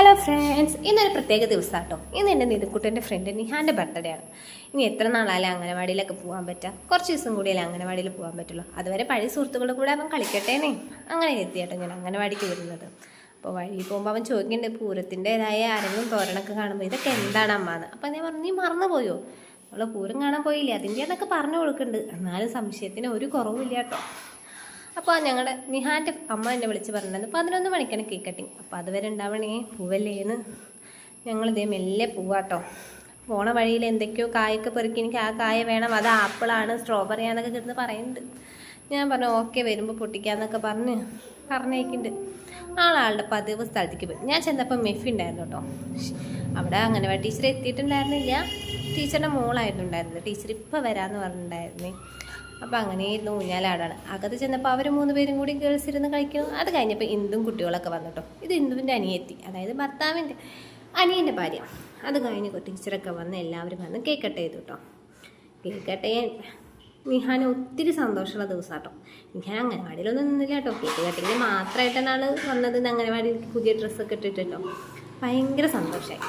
Hello friends ഇന്നൊരു പ്രത്യേക ദിവസം കേട്ടോ ഇന്ന് എന്റെ നിതുക്കുട്ടന്റെ ഫ്രണ്ട് നിഹാന്റെ ബർത്ത്ഡേ ആണ്. ഇനി എത്ര നാളായാലും അംഗനവാടിയിലൊക്കെ പോകാൻ പറ്റുക കുറച്ച് ദിവസം കൂടിയല്ലേ അംഗനവാടിയിൽ പോകാൻ പറ്റുള്ളൂ. അതുവരെ പഴയ സുഹൃത്തുക്കളുടെ കൂടെ അവൻ കളിക്കട്ടേനേ അങ്ങനെ എത്തിയാട്ടോ ഞാൻ അംഗനവാടിക്ക് വരുന്നത്. അപ്പോൾ വഴി പോകുമ്പോൾ അവൻ ചോദിക്കുന്നുണ്ട് പൂരത്തിന്റെതായ അരങ്ങും തോരണൊക്കെ കാണുമ്പോൾ ഇതൊക്കെ എന്താണ് അമ്മ എന്ന് അപ്പോൾ ഞാൻ പറഞ്ഞു നീ മറന്നുപോയോ? അവളെ പൂരം കാണാൻ പോയില്ലേ? അതിന്റെ എന്നൊക്കെ പറഞ്ഞു കൊടുക്കുന്നുണ്ട് എന്നാലും സംശയത്തിന് ഒരു കുറവുമില്ല കേട്ടോ അപ്പോൾ ഞങ്ങളുടെ നിഹാന്റെ അമ്മ എന്നെ വിളിച്ച് പറഞ്ഞിട്ടുണ്ടായിരുന്നു പതിനൊന്ന് മണിക്കാണ് കേക്ക് കട്ടിങ് അപ്പോൾ അതുവരെ ഉണ്ടാവണേ പൂവല്ലേന്ന്. ഞങ്ങളിതേ മെല്ലെ പൂവാട്ടോ. പോണ വഴിയിൽ എന്തൊക്കെയോ കായൊക്കെ പെറുക്കി എനിക്ക് ആ കായ വേണം അത് ആപ്പിളാണ് സ്ട്രോബെറി ആണെന്നൊക്കെ കിടന്ന് പറയുന്നുണ്ട്. ഞാൻ പറഞ്ഞു ഓക്കെ വരുമ്പോൾ പൊട്ടിക്കാന്നൊക്കെ പറഞ്ഞ് പറഞ്ഞേക്കുന്നുണ്ട് ആളാളുടെ പതിവ് സ്ഥലത്തേക്ക് പോയി. ഞാൻ ചെന്നപ്പോൾ മെഫി ഉണ്ടായിരുന്നു കേട്ടോ. അവിടെ അംഗനവാടി ടീച്ചർ എത്തിയിട്ടുണ്ടായിരുന്നില്ല. ടീച്ചറിന്റെ മോളായിട്ടുണ്ടായിരുന്നത് ടീച്ചർ ഇപ്പോൾ വരാമെന്ന് പറഞ്ഞിട്ടുണ്ടായിരുന്നേ. അപ്പോൾ അങ്ങനെ ഇരുന്ന് ഊഞ്ഞാലാടാണ് അകത്ത് ചെന്നപ്പോൾ അവർ മൂന്ന് പേരും കൂടി ഗേൾസ് ഇരുന്ന് കളിക്കുന്നു. അത് കഴിഞ്ഞപ്പോൾ ഇന്ദും കുട്ടികളൊക്കെ വന്നിട്ടോ ഇത് ഇന്ദുവിന്റെ അനിയത്തി അതായത് ഭർത്താവിന്റെ അനിയന്റെ ഭാര്യ. അത് കഴിഞ്ഞ് ടീച്ചറൊക്കെ വന്ന് എല്ലാവരും വന്ന് കേക്ക് കട്ട് ചെയ്തു കേട്ടോ കേക്കട്ടെ നിഹാന ഒത്തിരി സന്തോഷമുള്ള ദിവസം കേട്ടോ നിഹാൻ അംഗനവാടിയിലൊന്നും നിന്നില്ല കേട്ടോ കേക്ക് കട്ടിങ്ങിന് മാത്രമായിട്ടാണ് ആൾ വന്നത്. അംഗനവാടിയിൽ പുതിയ ഡ്രസ്സൊക്കെ ഇട്ടിട്ടുണ്ടോ ഭയങ്കര സന്തോഷമായി